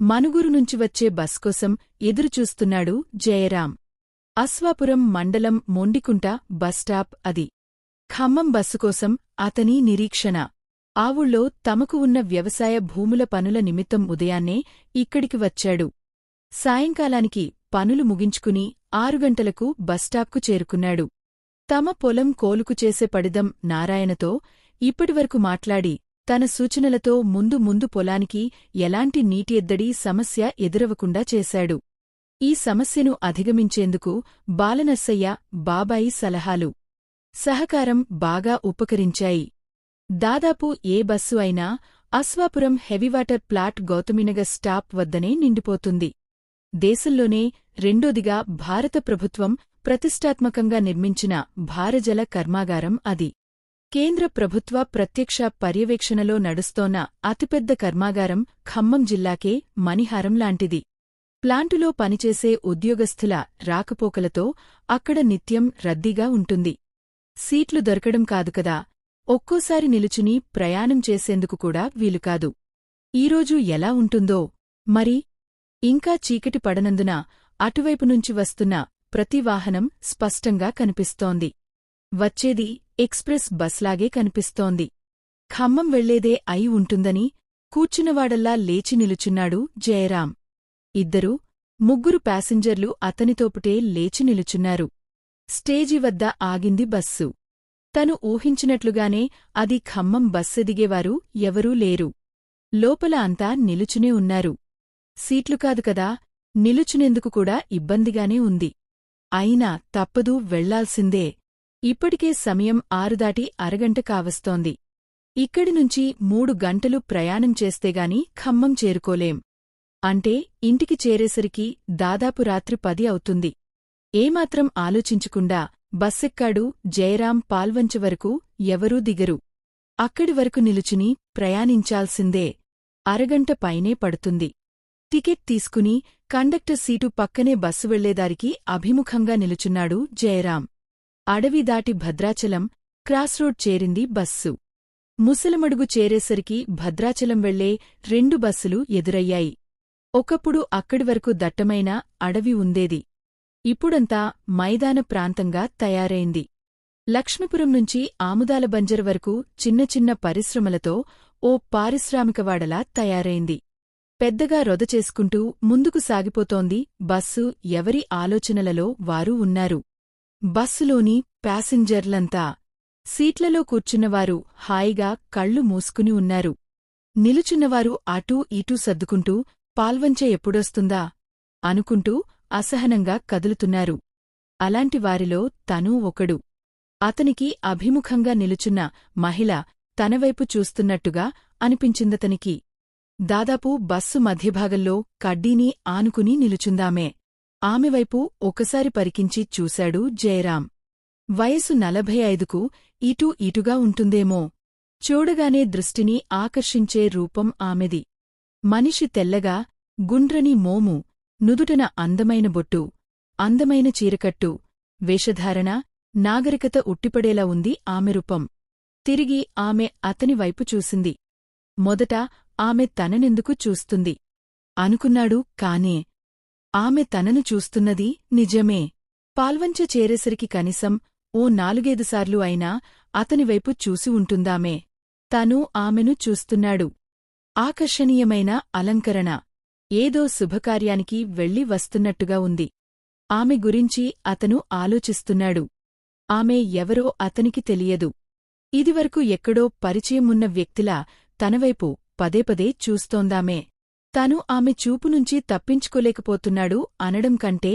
మనుగురు నుంచి వచ్చే బస్ కోసం ఎదురుచూస్తున్నాడు జయరాం. అశ్వాపురం మండలం మొండికుంట బస్టాప్ అది. ఖమ్మం బస్సు కోసం అతని నిరీక్షణ. ఆ ఊళ్ళో తమకు ఉన్న వ్యవసాయ భూముల పనుల నిమిత్తం ఉదయాన్నే ఇక్కడికి వచ్చాడు. సాయంకాలానికి పనులు ముగించుకుని ఆరు గంటలకు బస్టాప్కు చేరుకున్నాడు. తమ పొలం కోలుకు చేసే పడిదం నారాయణతో ఇప్పటివరకు మాట్లాడి తన సూచనలతో ముందు ముందు పొలానికి ఎలాంటి నీటి ఎద్దడి సమస్య ఎదురవకుండా చేశాడు. ఈ సమస్యను అధిగమించేందుకు బాలనర్సయ్య బాబాయి సలహాలు. సహకారం బాగా ఉపకరించాయి. దాదాపు ఏ బస్సు అయినా Ashwapuram heavy water plant Gautaminagar stop వద్దనే నిండిపోతుంది. దేశంలోనే రెండోదిగా భారత ప్రభుత్వం ప్రతిష్టాత్మకంగా నిర్మించిన భారజల కర్మాగారం అది. కేంద్ర ప్రభుత్వ ప్రత్యక్ష పర్యవేక్షణలో నడుస్తోన్న అతిపెద్ద కర్మాగారం ఖమ్మం జిల్లాకే మణిహారం లాంటిది. ప్లాంటులో పనిచేసే ఉద్యోగస్థుల రాకపోకలతో అక్కడ నిత్యం రద్దీగా ఉంటుంది. సీట్లు దొరకడం కాదు కదా ఒక్కోసారి నిలుచుని ప్రయాణం చేసేందుకు కూడా వీలుకాదు ఈరోజు ఎలా ఉంటుందో మరి? ఇంకా చీకటి పడనందున అటువైపు నుంచి వస్తున్న ప్రతి వాహనం స్పష్టంగా కనిపిస్తోంది. వచ్చేది ఎక్స్ప్రెస్ బస్లాగే కనిపిస్తోంది. ఖమ్మం వెళ్ళేదే అయి ఉంటుందని కూర్చున్నవాడల్లా లేచి నిలుచున్నాడు జయరాం. ఇద్దరు ముగ్గురు ప్యాసింజర్లు అతనితోపుటే లేచి నిలుచున్నారు. స్టేజి వద్ద ఆగింది బస్సు. తను ఊహించినట్లుగానే అది ఖమ్మం బస్సెదిగేవారు ఎవరూ లేరు. లోపల అంతా నిలుచునే ఉన్నారు. సీట్లు కాదు కదా నిలుచునేందుకు కూడా ఇబ్బందిగానే ఉంది. అయినా తప్పదు వెళ్ళాల్సిందే. ఇప్పటికే సమయం ఆరుదాటి అరగంట కావస్తోంది. ఇక్కడినుంచి మూడు గంటలు ప్రయాణం చేస్తేగాని ఖమ్మం చేరుకోలేం. అంటే ఇంటికి చేరేసరికి దాదాపు రాత్రి పది అవుతుంది. ఏమాత్రం ఆలోచించకుండా బస్సెక్కాడు జయరాం పాల్వంచ వరకు ఎవరూ దిగరు. అక్కడి వరకు నిలుచుని ప్రయాణించాల్సిందే. అరగంట పైనే పడుతుంది. టికెట్ తీసుకుని కండక్టర్ సీటు పక్కనే బస్సు వెళ్ళేదారికి అభిముఖంగా నిలుచున్నాడు జయరాం. అడవి దాటి భద్రాచలం క్రాస్రోడ్ చేరింది బస్సు. ముసలమడుగు చేరేసరికి భద్రాచలం వెళ్ళే రెండు బస్సులు ఎదురయ్యాయి. ఒకప్పుడు అక్కడి వరకు దట్టమైన అడవి ఉండేది. ఇప్పుడంతా మైదాన ప్రాంతంగా తయారైంది. లక్ష్మీపురం నుంచి ఆముదాల బంజర్ వరకు చిన్న చిన్న పరిశ్రమలతో ఓ పారిశ్రామికవాడలా తయారైంది. పెద్దగా రొద చేసుకుంటూ ముందుకు సాగిపోతోంది బస్సు ఎవరి ఆలోచనలలో వారు ఉన్నారు. బస్సులోని ప్యాసింజర్లంతా సీట్లలో కూర్చున్నవారు హాయిగా కళ్ళు మూసుకుని ఉన్నారు. నిలుచున్నవారు అటూ ఇటూ సర్దుకుంటూ పాల్వంచె ఎప్పుడొస్తుందా? అనుకుంటూ అసహనంగా కదులుతున్నారు. అలాంటి వారిలో తనూ ఒకడు. అతనికి అభిముఖంగా నిలుచున్న మహిళ తనవైపు చూస్తున్నట్టుగా అనిపించిందతనికి. దాదాపు బస్సు మధ్యభాగంలో కడ్డీని ఆనుకుని నిలుచుందామే. ఆమెవైపు ఒకసారి పరికించి చూశాడు జయరాం. వయసు నలభై ఐదుకు ఇటూ ఇటుగా ఉంటుందేమో. చూడగానే దృష్టిని ఆకర్షించే రూపం ఆమెది. మనిషి తెల్లగా గుండ్రని మోము నుదుటన అందమైన బొట్టు అందమైన చీరకట్టు వేషధారణ నాగరికత ఉట్టిపడేలా ఉంది ఆమె రూపం. తిరిగి ఆమె అతని వైపు చూసింది. మొదట ఆమె తననెందుకు చూస్తుంది? అనుకున్నాడు కానే ఆమె తనను చూస్తున్నది నిజమే. పాల్వంచ చేరేసరికి కనీసం ఓ నాలుగైదుసార్లు అయినా అతనివైపు చూసి ఉంటుందామే. తను ఆమెను చూస్తున్నాడు. ఆకర్షణీయమైన అలంకరణ. ఏదో శుభకార్యానికి వెళ్ళి వస్తున్నట్టుగా ఉంది. ఆమె గురించి అతను ఆలోచిస్తున్నాడు. ఆమె ఎవరో అతనికి తెలియదు. ఇదివరకు ఎక్కడో పరిచయమున్న వ్యక్తిలా తనవైపు పదేపదే చూస్తోందామే. తను ఆమె చూపునుంచి తప్పించుకోలేకపోతున్నాడు అనడం కంటే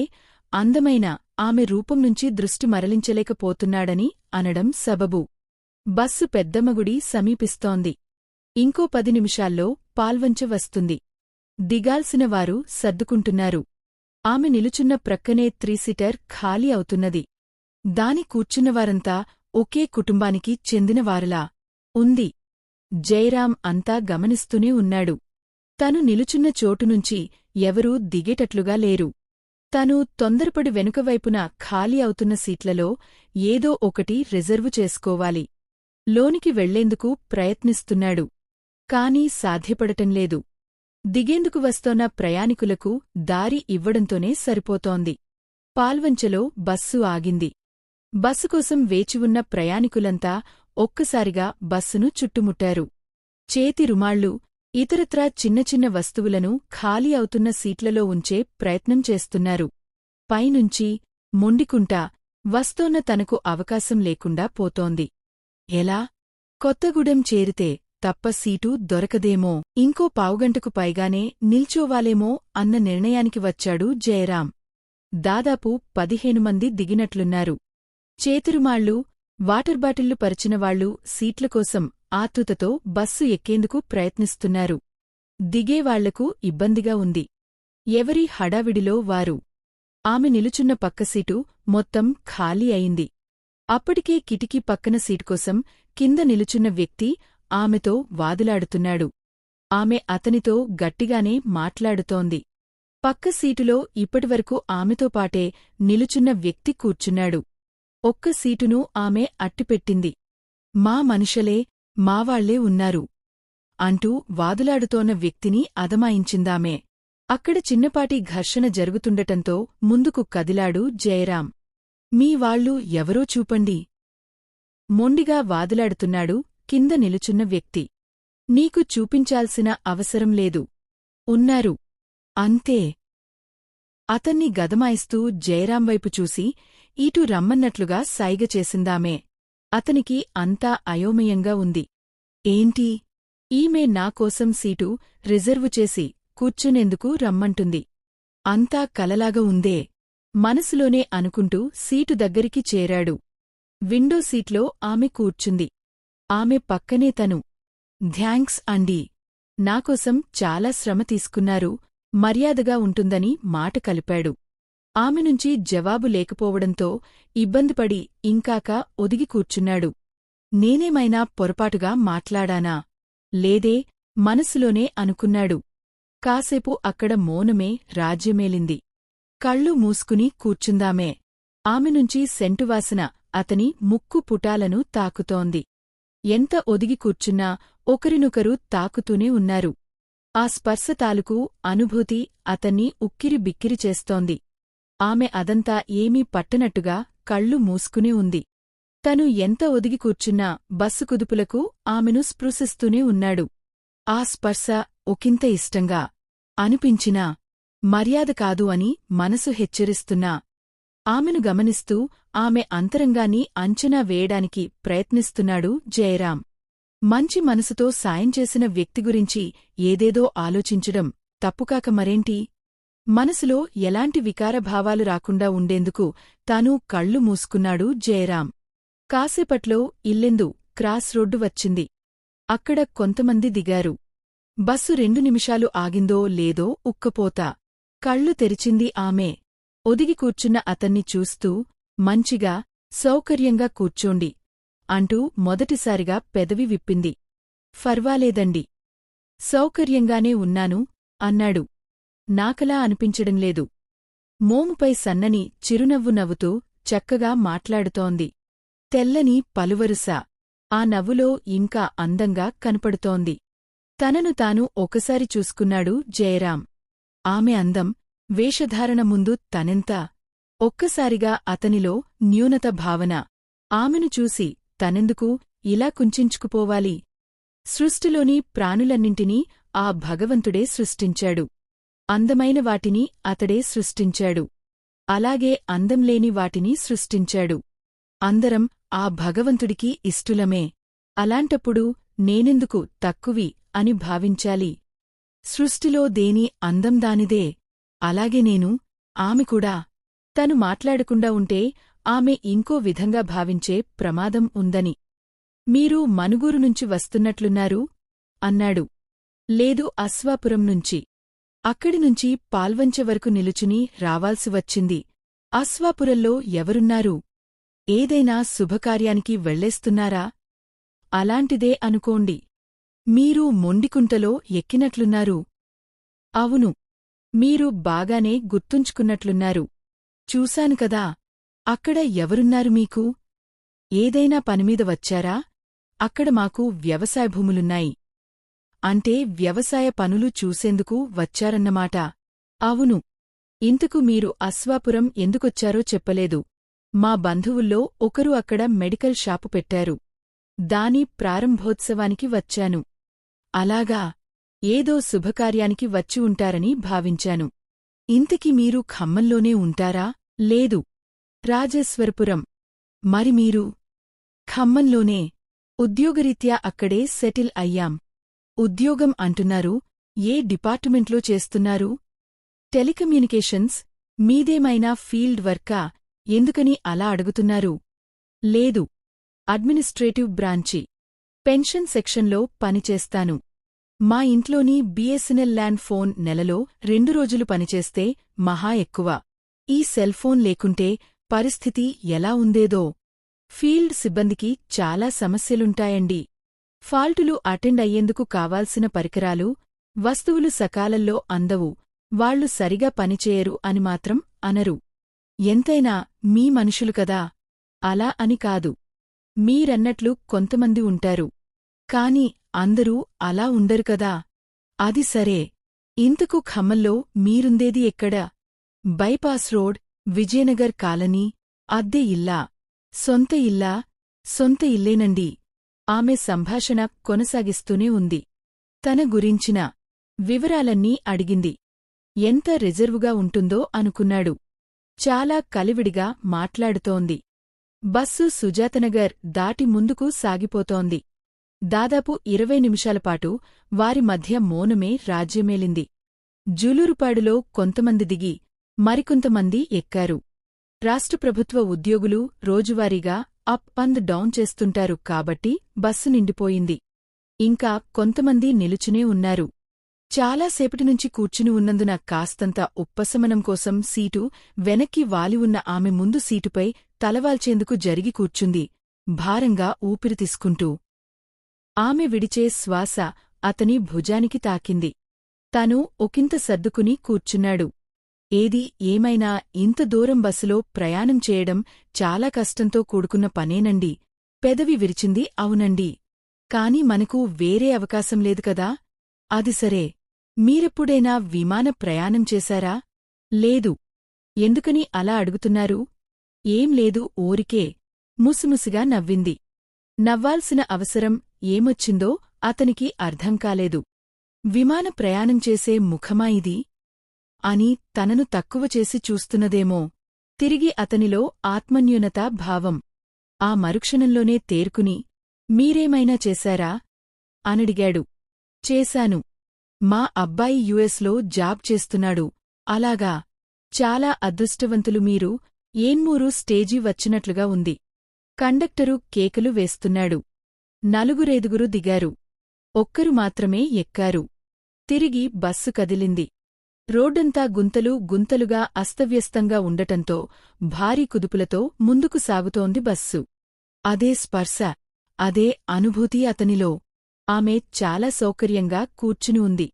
అందమైన ఆమె రూపం నుంచి దృష్టి మరలించలేకపోతున్నాడని అనడం సబబు. బస్సు పెద్దమ్మగుడి సమీపిస్తోంది. ఇంకో పది నిమిషాల్లో పాల్వంచ వస్తుంది. దిగాల్సిన వారు సర్దుకుంటున్నారు. ఆమె నిలుచున్న ప్రక్కనే త్రీసీటర్ ఖాళీ అవుతున్నది. దాని కూర్చున్నవారంతా ఒకే కుటుంబానికి చెందినవారులా. ఉంది. జయరాం అంతా గమనిస్తూనే ఉన్నాడు. తను నిలుచున్న చోటునుంచి ఎవరూ దిగేటట్లుగా లేరు. తను తొందరపడి వెనుకవైపున ఖాళీ అవుతున్న సీట్లలో ఏదో ఒకటి రిజర్వు చేసుకోవాలి. లోనికి వెళ్ళేందుకు ప్రయత్నిస్తున్నాడు. కాని సాధ్యపడటంలేదు దిగేందుకు వస్తోన్న ప్రయాణికులకు దారి ఇవ్వడంతోనే సరిపోతోంది. పాల్వంచలో బస్సు ఆగింది. బస్సు కోసం వేచివున్న ప్రయాణికులంతా ఒక్కసారిగా బస్సును చుట్టుముట్టారు. చేతి రుమాళ్ళు ఇతరత్రా చిన్న చిన్న వస్తువులను ఖాళీ అవుతున్న సీట్లలో ఉంచే ప్రయత్నం చేస్తున్నారు. పైనుంచి మొండికుంటా వస్తోన్న తనకు అవకాశం లేకుండా పోతోంది. ఎలా? కొత్తగూడెం చేరితే తప్ప సీటు దొరకదేమో. ఇంకో పావుగంటకు పైగానే నిల్చోవాలేమో అన్న నిర్ణయానికి వచ్చాడు జయరాం. దాదాపు పదిహేను మంది దిగినట్లున్నారు. చేతిరుమాళ్ళు వాటర్ బాటిళ్ళు పరిచినవాళ్ళు సీట్ల కోసం ఆతృతతో బస్సు ఎక్కేందుకు ప్రయత్నిస్తున్నారు. దిగేవాళ్ళకు ఇబ్బందిగా ఉంది. ఎవరి హడావిడిలో వారు? ఆమె నిలుచున్న పక్క సీటు మొత్తం ఖాళీ అయింది. అప్పటికే కిటికీ పక్కన సీటుకోసం కింద నిలుచున్న వ్యక్తి ఆమెతో వాదులాడుతున్నాడు. ఆమె అతనితో గట్టిగానే మాట్లాడుతోంది. పక్క సీటులో ఇప్పటివరకు ఆమెతో పాటే నిలుచున్న వ్యక్తి కూర్చున్నాడు. ఒక్క సీటును ఆమె అట్టిపెట్టింది. మా మనుషలే మావాళ్ళే ఉన్నారు అంటూ వాదులాడుతోన్న వ్యక్తిని అదమాయించిందామే అక్కడ చిన్నపాటి ఘర్షణ జరుగుతుండటంతో ముందుకు కదిలాడు జయరాం. మీ వాళ్ళు ఎవరో చూపండి. మొండిగా వాదులాడుతున్నాడు కింద నిలుచున్న వ్యక్తి. నీకు చూపించాల్సిన అవసరం లేదు. ఉన్నారు. అంతే. అతన్ని గదమాయిస్తూ జయరాంవైపు చూసి ఇటు రమ్మన్నట్లుగా సైగ చేసిందామే. అతనికి అంతా అయోమయంగా ఉంది. ఏంటి? ఈమె నాకోసం సీటు రిజర్వు చేసి కూర్చునేందుకు రమ్మంటుంది. అంతా కలలాగా ఉందే. మనసులోనే అనుకుంటూ సీటు దగ్గరికి చేరాడు. విండో సీట్లో ఆమె కూర్చుంది. ఆమె పక్కనే తను. థ్యాంక్స్ అండీ. నాకోసం చాలా శ్రమ తీసుకున్నారు మర్యాదగా ఉంటుందని మాట కలిపాడు. ఆమె నుంచి జవాబు లేకపోవడంతో ఇబ్బందిపడి ఇంకాక ఒదిగి కూర్చున్నాడు. నేనేమైనా పొరపాటుగా మాట్లాడానా? లేదే మనసులోనే అనుకున్నాడు. కాసేపు అక్కడ మౌనమే రాజ్యమేలింది. కళ్ళు మూసుకుని కూర్చుందామే. ఆమె నుంచి సెంటువాసన అతని ముక్కు పుటాలను తాకుతోంది. ఎంత ఒదిగి కూర్చున్నా ఒకరినొకరు తాకుతూనే ఉన్నారు. ఆ స్పర్శ తాలూకు అనుభూతి అతన్ని ఉక్కిరి బిక్కిరి చేస్తోంది. ఆమె అదంతా ఏమీ పట్టనట్టుగా కళ్ళు మూసుకునే ఉంది. తను ఎంత ఒదిగి కూర్చున్నా బస్సు కుదుపులకు ఆమెను స్పృశిస్తూనే ఉన్నాడు. ఆ స్పర్శ ఒకింత ఇష్టంగా అనిపించినా మర్యాద కాదు అని మనసు హెచ్చరిస్తున్నా. ఆమెను గమనిస్తూ ఆమె అంతరంగాన్ని అంచనా వేయడానికి ప్రయత్నిస్తున్నాడు జయరాం. మంచి మనసుతో సాయం చేసిన వ్యక్తి గురించి ఏదేదో ఆలోచించడం తప్పుకాక మరేంటి? మనసులో ఎలాంటి వికారభావాలు రాకుండా ఉండేందుకు తాను కళ్ళు మూసుకున్నాడు జయరాం. కాసేపట్లో ఇల్లెందు క్రాస్ రోడ్డు వచ్చింది. అక్కడ కొంతమంది దిగారు. బస్సు రెండు నిమిషాలు ఆగిందో లేదో ఉక్కపోతా. కళ్ళు తెరిచింది ఆమె. ఒదిగి కూర్చున్న అతన్ని చూస్తూ మంచిగా సౌకర్యంగా కూర్చోండి అంటూ మొదటిసారిగా పెదవి విప్పింది. ఫర్వాలేదండి. సౌకర్యంగానే ఉన్నాను అన్నాడు. నాకలా అనిపించడంలేదు మోముపై సన్నని చిరునవ్వు నవ్వుతూ చక్కగా మాట్లాడుతోంది. తెల్లని పలువరుస. ఆ నవ్వులో ఇంకా అందంగా కనపడుతోంది. తనను తాను ఒకసారి చూసుకున్నాడు జయరాం. ఆమె అందం వేషధారణ ముందు తనెంత? ఒక్కసారిగా అతనిలో న్యూనత భావన. ఆమెను చూసి తనెందుకు ఇలా కుంచించుకుపోవాలి? సృష్టిలోని ప్రాణులన్నింటినీ ఆ భగవంతుడే సృష్టించాడు. అందమైన వాటిని అతడే సృష్టించాడు. అలాగే అందంలేని వాటిని సృష్టించాడు. అందరం ఆ భగవంతుడికి ఇష్టులమే. అలాంటప్పుడు నేనెందుకు తక్కువి అని భావించాలి? సృష్టిలో దేని అందం దానిదే? అలాగే నేను ఆమె కూడా. తను మాట్లాడకుండా ఉంటే ఆమె ఇంకో విధంగా భావించే ప్రమాదం ఉందని. మీరు మనుగూరు నుంచి వస్తున్నట్లున్నారు? అన్నాడు. లేదు అశ్వాపురం నుంచి. అక్కడినుంచి పాల్వంచె వరకు నిలుచుని రావాల్సి వచ్చింది. అశ్వాపురంలో ఎవరున్నారు? ఏదైనా శుభకార్యానికి వెళ్ళేస్తున్నారా? అలాంటిదే అనుకోండి. మీరు మొండికుంటలో ఎక్కినట్లున్నారు. అవును. మీరు బాగానే గుర్తుంచుకున్నట్లున్నారు. చూశాను కదా. అక్కడ ఎవరున్నారు మీకు? ఏదైనా పనిమీద వచ్చారా? అక్కడ మాకు వ్యవసాయ భూములున్నాయి. అంటే వ్యవసాయ పనులు చూసేందుకు వచ్చారన్నమాట. అవును. ఇంతకు మీరు అశ్వాపురం ఎందుకొచ్చారో చెప్పలేదు. మా బంధువుల్లో ఒకరు అక్కడ మెడికల్ షాపు పెట్టారు. దాని ప్రారంభోత్సవానికి వచ్చాను. అలాగా. ఏదో శుభకార్యానికి వచ్చి ఉంటారని భావించాను. ఇంతకి మీరు ఖమ్మంలోనే ఉంటారా? లేదు. రాజేశ్వరపురం. మరి మీరు? ఖమ్మంలోనే. ఉద్యోగరీత్యా అక్కడే సెటిల్ అయ్యాం. ఉద్యోగం అంటున్నారు ఏ డిపార్టుమెంట్లో చేస్తున్నారు? టెలికమ్యూనికేషన్స్ మీదేమైనా ఫీల్డ్ వర్కా? ఎందుకని అలా అడుగుతున్నారు? లేదు. Administrative branch. పెన్షన్ సెక్షన్లో పనిచేస్తాను. మా ఇంట్లోని బిఎస్ఎన్ఎల్ ల్యాండ్ ఫోన్ నెలలో రెండు రోజులు పనిచేస్తే మహా ఎక్కువ. ఈ సెల్ఫోన్ లేకుంటే పరిస్థితి ఎలా ఉందేదో? ఫీల్డ్ సిబ్బందికి చాలా సమస్యలుంటాయండి. ఫాల్టులు అటెండ్ అయ్యేందుకు కావాల్సిన పరికరాలు వస్తువులు సకాలంలో అందవు వాళ్ళు సరిగా పనిచేయరు అని మాత్రం అనరు. ఎంతైనా మీ మనుషులు కదా? అలా అని కాదు. మీరన్నట్లు కొంతమంది ఉంటారు. కాని అందరూ అలా ఉండరు కదా? అది సరే. ఇంతకు ఖమ్మంలో మీరుందేది ఎక్కడ? బైపాస్ రోడ్ విజయనగర్ కాలనీ అద్దె ఇల్లా? సొంత ఇల్లా? సొంత ఇల్లేనండి. ఆమె సంభాషణ కొనసాగిస్తూనే ఉంది. తన గురించిన వివరాలన్నీ అడిగింది. ఎంత రిజర్వుగా ఉంటుందో అనుకున్నాడు. చాలా కలివిడిగా మాట్లాడుతోంది. బస్సు సుజాతనగర్ దాటి ముందుకు సాగిపోతోంది. దాదాపు ఇరవై నిమిషాలపాటు వారి మధ్య మౌనమే రాజ్యమేలింది. జులూరుపాడులో కొంతమంది దిగి మరికొంతమంది ఎక్కారు. రాష్ట్రప్రభుత్వ ఉద్యోగులు రోజువారీగా అప్ అండ్ డౌన్ చేస్తుంటారు కాబట్టి బస్సు నిండిపోయింది. ఇంకా కొంతమంది నిలుచునే ఉన్నారు. చాలాసేపటినుంచి కూర్చుని ఉన్నందున కాస్తంత ఉపశమనం కోసం సీటు వెనక్కి వాలి ఉన్న ఆమె ముందు సీటుపై తలవాల్చేందుకు జరిగి కూర్చుంది భారంగా ఊపిరి తీసుకుంటూ. ఆమె విడిచే శ్వాస అతని భుజానికి తాకింది. తను ఒకింత సర్దుకుని కూర్చున్నాడు. ఏది ఏమైనా ఇంత దూరం బస్సులో ప్రయాణం చేయడం చాలా కష్టంతో కూడుకున్న పనేనండి. పెదవి విరిచింది అవునండి. కాని మనకు వేరే అవకాశం లేదు కదా? అది సరే. మీరెప్పుడైనా విమాన ప్రయాణం చేశారా? లేదు. ఎందుకని అలా అడుగుతున్నారు? ఏం లేదు ఊరికే. ముసిముసిగా నవ్వింది. నవ్వాల్సిన అవసరం ఏమొచ్చిందో అతనికి అర్థం కాలేదు. విమాన ప్రయాణం చేసే ముఖమా ఇది? అని తనను తక్కువ చేసి చూస్తున్నదేమో. తిరిగి అతనిలో ఆత్మన్యూనత భావం. ఆ మరుక్షణంలోనే తేరుకుని మీరేమైనా చేశారా? అనడిగాడు. చేశాను. మా అబ్బాయి యుఎస్లో జాబ్ చేస్తున్నాడు. అలాగా. చాలా అదృష్టవంతులు మీరు. ఏన్మూరు స్టేజీ వచ్చినట్లుగా ఉంది. కండక్టరు కేకలు వేస్తున్నాడు. నలుగురేదుగురు దిగారు. ఒక్కరు మాత్రమే ఎక్కారు. తిరిగి బస్సు కదిలింది. రోడ్డంతా గుంతలు గుంతలుగా అస్తవ్యస్తంగా ఉండటంతో భారీ కుదుపులతో ముందుకు సాగుతోంది బస్సు. అదే స్పర్శ అదే అనుభూతి అతనిలో. ఆమె చాలా సౌకర్యంగా కూర్చుని ఉంది.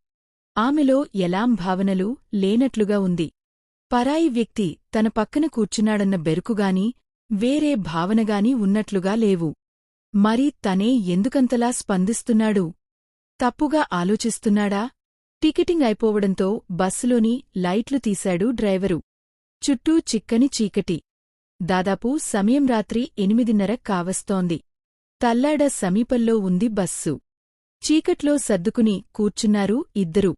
ఆమెలో ఎలాం భావనలు లేనట్లుగా ఉంది. పరాయి వ్యక్తి తన పక్కన కూర్చున్నాడన్న బెరుకుగాని వేరే భావనగాని ఉన్నట్లుగా లేవు. మరి తనే ఎందుకంతలా స్పందిస్తున్నాడు? తప్పుగా ఆలోచిస్తున్నాడా? టికెటింగ్ అయిపోవడంతో బస్సులోని లైట్లు తీశాడు డ్రైవరు. చుట్టూ చిక్కని చీకటి. దాదాపు సమయం రాత్రి ఎనిమిదిన్నర కావస్తోంది. తల్లాడ సమీపంలో ఉంది బస్సు. చీకట్లో సర్దుకుని కూర్చున్నారు ఇద్దరు.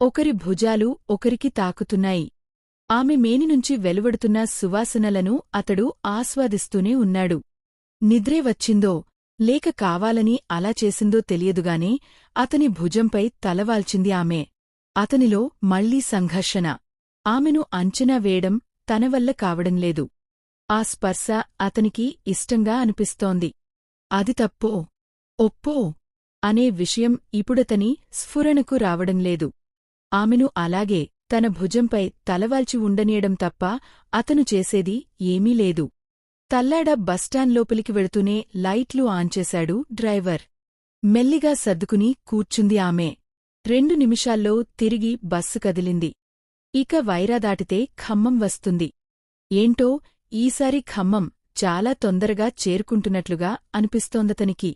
ఒకరి భుజాలు ఒకరికి తాకుతున్నాయి. ఆమె మేనినుంచి వెలువడుతున్న సువాసనలను అతడు ఆస్వాదిస్తూనే ఉన్నాడు. నిద్రే వచ్చిందో లేక కావాలని అలా చేసిందో తెలియదుగానే అతని భుజంపై తలవాల్చింది ఆమె. అతనిలో మళ్ళీ సంఘర్షణ. ఆమెను అంచనా వేయడం తనవల్ల కావడంలేదు ఆ స్పర్శ అతనికి ఇష్టంగా అనిపిస్తోంది. అది తప్పో? ఒప్పో? అనే విషయం ఇప్పుడతని స్ఫురణకు రావడంలేదు ఆమెను అలాగే తన భుజంపై తలవాల్చి ఉండనీయడం తప్ప అతను చేసేది ఏమీ లేదు. తల్లాడ బస్టాండ్ లోపలికి వెళుతూనే లైట్లు ఆన్ చేశాడు డ్రైవర్. మెల్లిగా సర్దుకుని కూర్చుంది ఆమె. రెండు నిమిషాల్లో తిరిగి బస్సు కదిలింది. ఇక వైరా దాటితే ఖమ్మం వస్తుంది. ఏంటో ఈసారి ఖమ్మం చాలా తొందరగా చేరుకుంటున్నట్లుగా అనిపిస్తోందతనికి.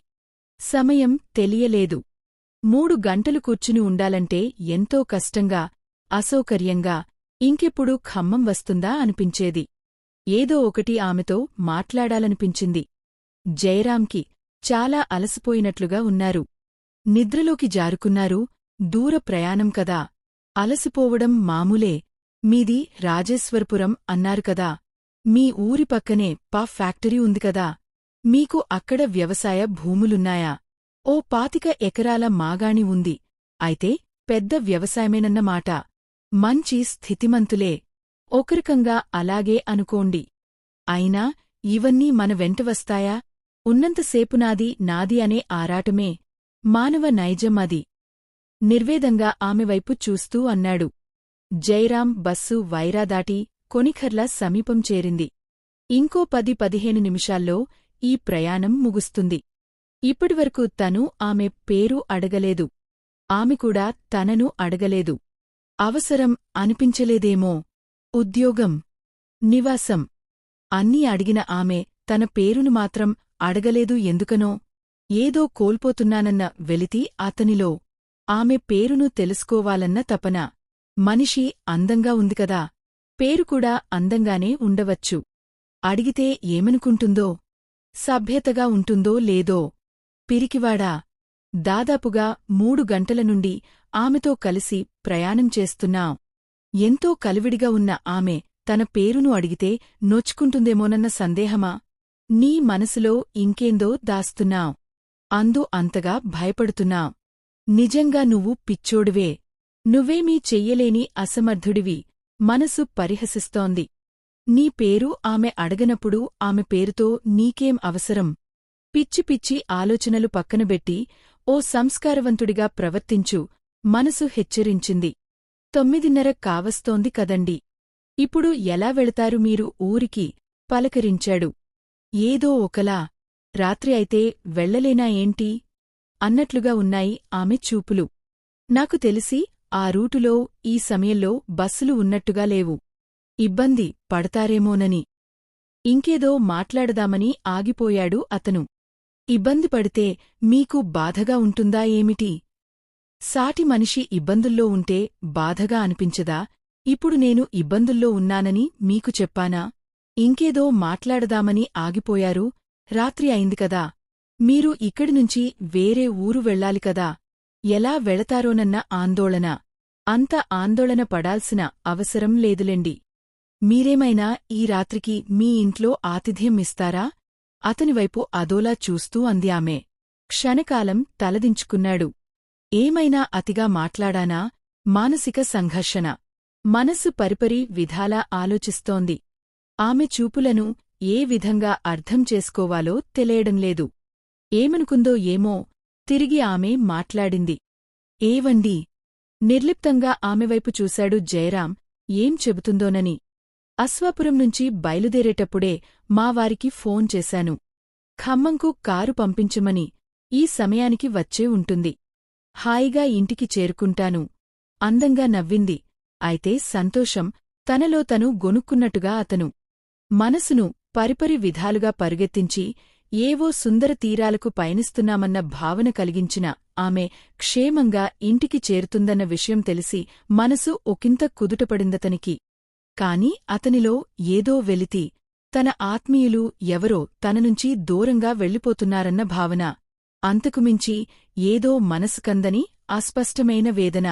సమయం తెలియలేదు. మూడు గంటలు కూర్చుని ఉండాలంటే ఎంతో కష్టంగా అసౌకర్యంగా ఇంకెప్పుడు ఖమ్మం వస్తుందా అనిపించేది. ఏదో ఒకటి ఆమెతో మాట్లాడాలనిపించింది. జయరాంకి చాలా అలసిపోయినట్లుగా ఉన్నారు. నిద్రలోకి జారుకున్నారు. దూర ప్రయాణం కదా. అలసిపోవడం మామూలే. మీది రాజేశ్వరపురం అన్నారు కదా. మీ ఊరి పక్కనే పా ఫ్యాక్టరీ ఉంది కదా. మీకు అక్కడ వ్యవసాయ భూములున్నాయా? ఓ పాతిక ఎకరాల మాగాణి ఉంది. అయితే పెద్ద వ్యవసాయమేనన్నమాట. మంచి స్థితిమంతులే. ఒకరికంగా అలాగే అనుకోండి. అయినా ఇవన్నీ మన వెంట వస్తాయా? ఉన్నంతసేపు నాది నాది అనే ఆరాటమే. మానవ నైజం అది. నిర్వేదంగా ఆమెవైపు చూస్తూ అన్నాడు. జైరాం బస్సు వైరా దాటి కొనిఖర్ల సమీపం చేరింది. ఇంకో పది పదిహేను నిమిషాల్లో ఈ ప్రయాణం ముగుస్తుంది. ఇప్పటివరకు తను ఆమె పేరు అడగలేదు. ఆమె కూడా తనను అడగలేదు. అవసరం అనిపించలేదేమో. ఉద్యోగం నివాసం అన్నీ అడిగిన ఆమె తన పేరును మాత్రం అడగలేదు ఎందుకనో ఏదో కోల్పోతున్నానన్న వెలితి అతనిలో. ఆమె పేరును తెలుసుకోవాలన్న తపన. మనిషి అందంగా ఉందికదా పేరుకూడా అందంగానే ఉండవచ్చు. అడిగితే ఏమనుకుంటుందో? సభ్యతగా ఉంటుందో లేదో? పిరికివాడా? దాదాపుగా మూడు గంటల నుండి ఆమెతో కలిసి ప్రయాణం చేస్తున్నాం. ఎంతో కలివిడిగా ఉన్న ఆమె తన పేరును అడిగితే నొచ్చుకుంటుందేమోనన్న సందేహమా? నీ మనసులో ఇంకేందో దాస్తున్నావ్. అందు అంతగా భయపడుతున్నాం నిజంగా నువ్వు పిచ్చోడివే. నువ్వేమీ చెయ్యలేని అసమర్థుడివి. మనసు పరిహసిస్తోంది. నీ పేరు ఆమె అడగనప్పుడు ఆమె పేరుతో నీకేం అవసరం? పిచ్చి పిచ్చి ఆలోచనలు పక్కనబెట్టి ఓ సంస్కారవంతుడిగా ప్రవర్తించు. మనసు హెచ్చరించింది. తొమ్మిదిన్నర కావస్తోంది కదండి. ఇప్పుడు ఎలా వెళతారు మీరు? ఊరికి పలకరించాడు. ఏదో ఒకలా. రాత్రి అయితే వెళ్ళలేనా ఏంటి? అన్నట్లుగా ఉన్నాయి ఆమె చూపులు. నాకు తెలిసి ఆ రూటులో ఈ సమయంలో బస్సులు ఉన్నట్టుగా లేవు. ఇబ్బంది పడతారేమోనని. ఇంకేదో మాట్లాడదామని ఆగిపోయాడు అతను. ఇబ్బంది పడితే మీకు బాధగా ఉంటుందా ఏమిటి? సాటి మనిషి ఇబ్బందుల్లో ఉంటే బాధగా అనిపించదా? ఇప్పుడు నేను ఇబ్బందుల్లో ఉన్నానని మీకు చెప్పానా? ఇంకేదో మాట్లాడదామని ఆగిపోయారు. రాత్రి అయింది కదా. మీరు ఇక్కడి నుంచి వేరే ఊరు వెళ్ళాలి కదా. ఎలా వెళతారోనన్న ఆందోళన. అంత ఆందోళన పడాల్సిన అవసరం లేదులెండి. మీరేమైనా ఈ రాత్రికి మీ ఇంట్లో ఆతిథ్యం ఇస్తారా? అతనివైపు అదోలా చూస్తూ అంది ఆమె. క్షణకాలం తలదించుకున్నాడు. ఏమైనా అతిగా మాట్లాడానా? మానసిక సంఘర్షణ. మనసు పరిపరి విధాలా ఆలోచిస్తోంది. ఆమె చూపులను ఏ విధంగా అర్థం చేసుకోవాలో తెలియడంలేదు ఏమనుకుందో ఏమో తిరిగి ఆమె మాట్లాడింది. ఏవండి? నిర్లిప్తంగా ఆమెవైపు చూశాడు జయరాం. ఏం చెబుతుందోనని. అశ్వాపురం నుంచి బయలుదేరేటప్పుడే మావారికి ఫోన్ చేశాను. ఖమ్మంకు కారు పంపించమని. ఈ సమయానికి వచ్చే ఉంటుంది. హాయిగా ఇంటికి చేరుకుంటాను. అందంగా నవ్వింది. అయితే సంతోషం తనలో తను గొనుక్కున్నట్టుగా అతను. మనసును పరిపరి విధాలుగా పరుగెత్తించి ఏవో సుందర తీరాలకు పయనిస్తున్నామన్న భావన కలిగించిన ఆమె క్షేమంగా ఇంటికి చేరుతుందన్న విషయం తెలిసి మనసు ఒకింత కుదుటపడిందతనికి. కాని అతనిలో ఏదో వెలితి తన ఆత్మీయులు ఎవరో తననుంచి దూరంగా వెళ్ళిపోతున్నారన్న భావన. అంతకుమించి ఏదో మనసుకందని అస్పష్టమైన వేదన.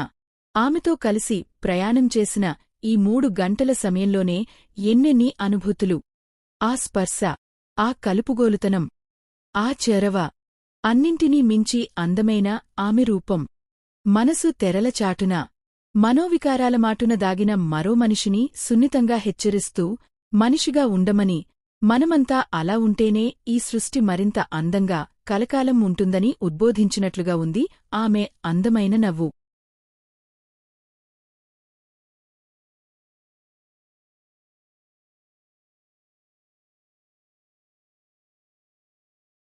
ఆమెతో కలిసి ప్రయాణం చేసిన ఈ మూడు గంటల సమయంలోనే ఎన్నెన్ని అనుభూతులు. ఆ స్పర్శ ఆ కలుపుగోలుతనం ఆ చెరవ అన్నింటినీ మించి అందమైన ఆమె రూపం. మనసు తెరలచాటున మనోవికారాల మాటున దాగిన మరో మనిషిని సున్నితంగా హెచ్చరిస్తూ మనిషిగా ఉండమని మనమంతా అలా ఉంటేనే ఈ సృష్టి మరింత అందంగా కలకాలం ఉంటుందని ఉద్బోధించినట్లుగా ఉంది. ఆమె అందమైన నవ్వు.